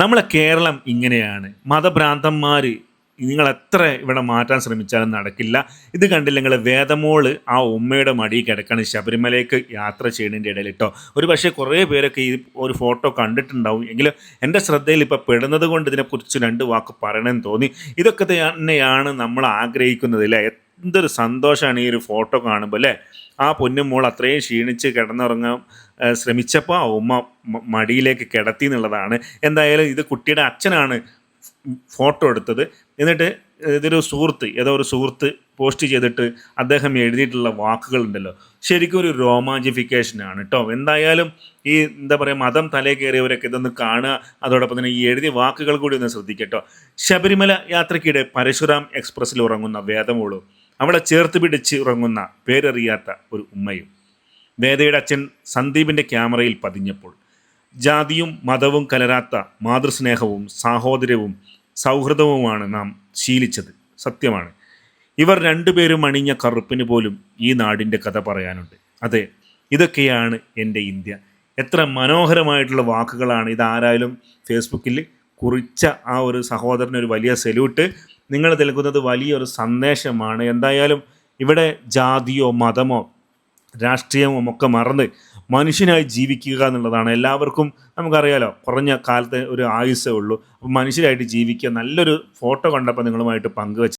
നമ്മളെ കേരളം ഇങ്ങനെയാണ്. മതഭ്രാന്തന്മാർ നിങ്ങൾ എത്ര ഇവിടെ മാറ്റാൻ ശ്രമിച്ചാലും നടക്കില്ല. ഇത് കണ്ടില്ല നിങ്ങൾ വേദമോൾ ആ ഉമ്മയുടെ മടി കിടക്കാണ് ശബരിമലയ്ക്ക് യാത്ര ചെയ്യുന്നതിന്റെ ഇടയിൽ കേട്ടോ ഒരു പക്ഷേ കുറേ പേരൊക്കെ ഈ ഒരു ഫോട്ടോ കണ്ടിട്ടുണ്ടാവും. എങ്കിലും എന്റെ ശ്രദ്ധയിൽ ഇപ്പോൾ പെടുന്നത് കൊണ്ട് ഇതിനെക്കുറിച്ച് രണ്ട് വാക്ക് പറയണമെന്ന് തോന്നി. ഇതൊക്കെ തന്നെയാണ് നമ്മൾ ആഗ്രഹിക്കുന്നത് അല്ലേ എന്തൊരു സന്തോഷമാണ് ഈ ഒരു ഫോട്ടോ കാണുമ്പോൾ അല്ലേ? ആ പൊന്നുമോൾ അത്രയും ക്ഷീണിച്ച് കിടന്നുറങ്ങാൻ ശ്രമിച്ചപ്പോൾ ആ ഉമ്മ മടിയിലേക്ക് കിടത്തി എന്നുള്ളതാണ്. എന്തായാലും ഇത് കുട്ടിയുടെ അച്ഛനാണ് ഫോട്ടോ എടുത്തത്. എന്നിട്ട് ഇതൊരു സുഹൃത്ത് ഏതോ ഒരു സുഹൃത്ത് പോസ്റ്റ് ചെയ്തിട്ട് അദ്ദേഹം എഴുതിയിട്ടുള്ള വാക്കുകളുണ്ടല്ലോ. ശരിക്കും ഒരു റോമാഞ്ചിഫിക്കേഷനാണ് കേട്ടോ എന്തായാലും ഈ എന്താ പറയുക മതം തലേ കയറിയവരൊക്കെ ഇതൊന്ന് കാണുക. അതോടൊപ്പം തന്നെ ഈ എഴുതിയ വാക്കുകൾ കൂടി ഒന്ന് ശ്രദ്ധിക്കട്ടോ. ശബരിമല യാത്രക്കിടെ പരശുരാം എക്സ്പ്രസ്സിൽ ഉറങ്ങുന്ന വേദമോളും. അവളെ ചേർത്ത് പിടിച്ച് ഉറങ്ങുന്ന പേരറിയാത്ത ഒരു ഉമ്മയും. വേദയുടെ അച്ഛൻ സന്ദീപിന്റെ ക്യാമറയിൽ പതിഞ്ഞപ്പോൾ ജാതിയും മതവും കലരാത്ത മാതൃസ്നേഹവും സാഹോദര്യവും സൗഹൃദവുമാണ് നാം ശീലിച്ചത്. സത്യമാണ്. ഇവർ രണ്ടുപേരും അണിഞ്ഞ കറുപ്പിന് പോലും ഈ നാടിന്റെ കഥ പറയാനുണ്ട്. അതെ ഇതൊക്കെയാണ് എന്റെ ഇന്ത്യ. എത്ര മനോഹരമായിട്ടുള്ള വാക്കുകളാണ് ഇതാരായാലും ഫേസ്ബുക്കിൽ കുറിച്ച ആ ഒരു സഹോദരന് ഒരു വലിയ സല്യൂട്ട് നിങ്ങൾ നൽകുന്നത് വലിയൊരു സന്ദേശമാണ്. എന്തായാലും ഇവിടെ ജാതിയോ മതമോ രാഷ്ട്രീയമോ ഒക്കെ മറന്ന് മനുഷ്യനായി ജീവിക്കുക എന്നുള്ളതാണ്. എല്ലാവർക്കും നമുക്കറിയാലോ കുറഞ്ഞ കാലത്തെ ഒരു ആയുസ്സേ ഉള്ളൂ. അപ്പോൾ മനുഷ്യരായിട്ട് ജീവിക്കുക നല്ലൊരു ഫോട്ടോ കണ്ടപ്പോൾ നിങ്ങളുമായിട്ട് പങ്കുവെച്ച